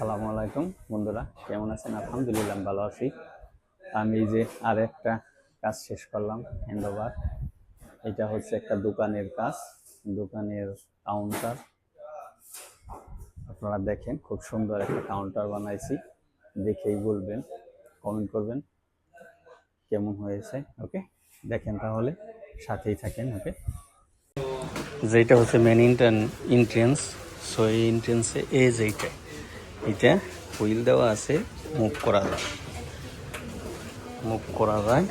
আসসালামু আলাইকুম, বন্ধুরা, কেমন আছেন? আলহামদুলিল্লাহ ভালো আছি। আমি যে আর একটা কাজ শেষ করলাম হ্যান্ডওভার এটা হচ্ছে একটা দোকানের কাজ, দোকানের কাউন্টার আপনারা দেখেন, খুব সুন্দর একটা কাউন্টার বানাইছি। দেখেই বলবেন কমেন্ট করবেন, কেমন হয়েছে ওকে দেখেন তাহলে, সাথেই থাকেন ওকে যেটা হচ্ছে মেন ইন্টার এন্ট্রেন্স সো এই এন্ট্রেন্সে এই যেইটা। এটা হুইল দেওয়া আছে মুভ করা যায়। মুভ করা যায়।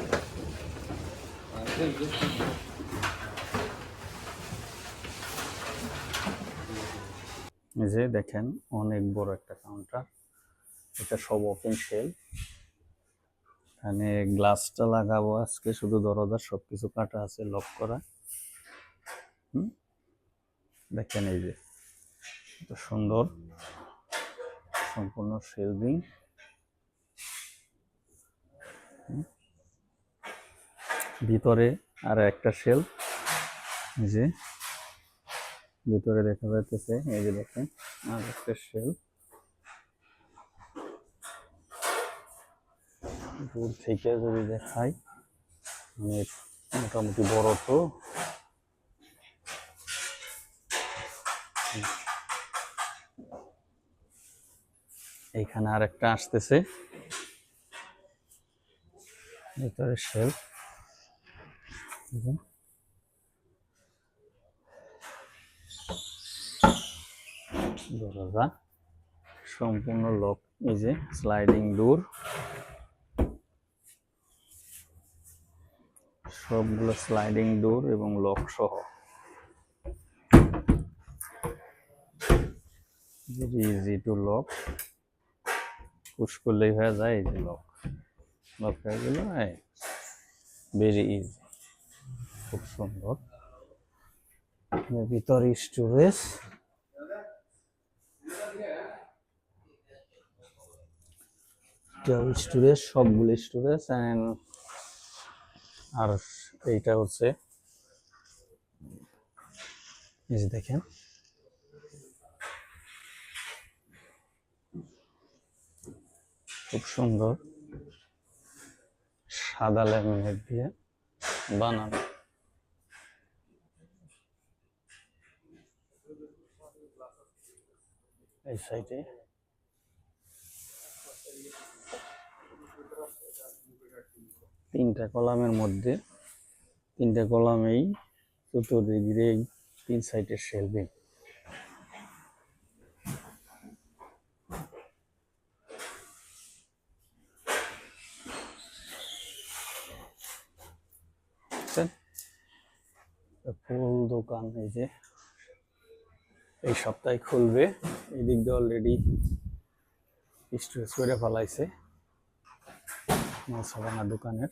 যে দেখেন, অনেক বড় একটা কাউন্টার এটা সব ওপেন সেল এখানে গ্লাসটা লাগাবো আজকে, শুধু দরজা সব কিছু কাটা আছে লক করা। দেখেন এই যে সুন্দর। সম্পূর্ণ শেলভিং ভিতরে আর একটা শেল যে। ভিতরে দেখা যাইতেছে, এই যে দেখেন, আর একটা শেল দূর থেকে যদি দেখাই মোটামুটি বড় তো। এইখানে আর একটা আসতেছে। ভিতরে শেলফ দরজা। সম্পূর্ণ লক এই যে স্লাইডিং ডোর সবগুলো স্লাইডিং ডোর এবং লক সহ। ইজি টু লক পুশ করলেই হয়ে যায়, এই যে লক লক হয়ে গেল ভেরি ইজি খুব সুন্দর। ভিতরে স্টোরেজ স্টোরেজ সবগুলো স্টোরেজ অ্যান্ড আর এইটা হচ্ছে দেখেন খুব সুন্দর। সাদা ল্যামিনেট দিয়ে বানানো। এই সাইডে। তিনটা কলামের মধ্যে, তিনটা কলামেই চতুর্দিকে তিন সাইডের শেলভিং ফুল দোকান, এই যে। এই সপ্তাহে খুলবে। এদিক দিয়ে অলরেডি স্টোরেজ করে ফেলাইছে। মালসাবানা দোকানের।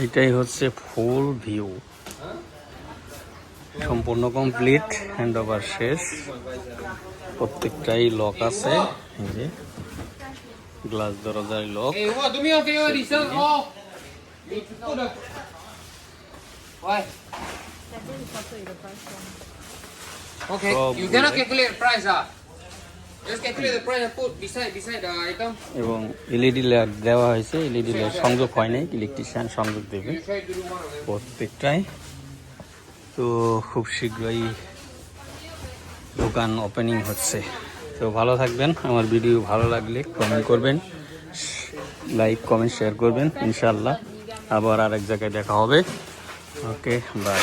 এইটাই হচ্ছে ফুল ভিউ। সম্পূর্ণ কমপ্লিট হ্যান্ড ওভার শেষ। প্রত্যেকটাই লক আছে, এই যে। গ্লাস দরজার লোক তুমিও ও এবং এলইডি ল্যাট দেওয়া হয়েছে এলইডি ল্যাট সংযোগ হয় নাই ইলেকট্রিশিয়ান সংযোগ দেবে প্রত্যেকটাই। তো খুব শীঘ্রই দোকান ওপেনিং হচ্ছে। তো ভালো থাকবেন। আমার ভিডিও ভালো লাগলে কমেন্ট করবেন লাইক কমেন্ট শেয়ার করবেন ইনশাল্লাহ আবার আরেক জায়গায় দেখা হবে। Okay bye